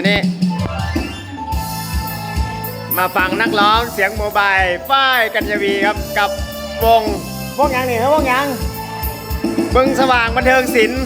ันนี้ มาฟังนักร้องเสียงโมบายฝ้ายกัญญวีครับกับวงวงยังนี่ครับวงยังบึงสว่างบันเทิงศิลป์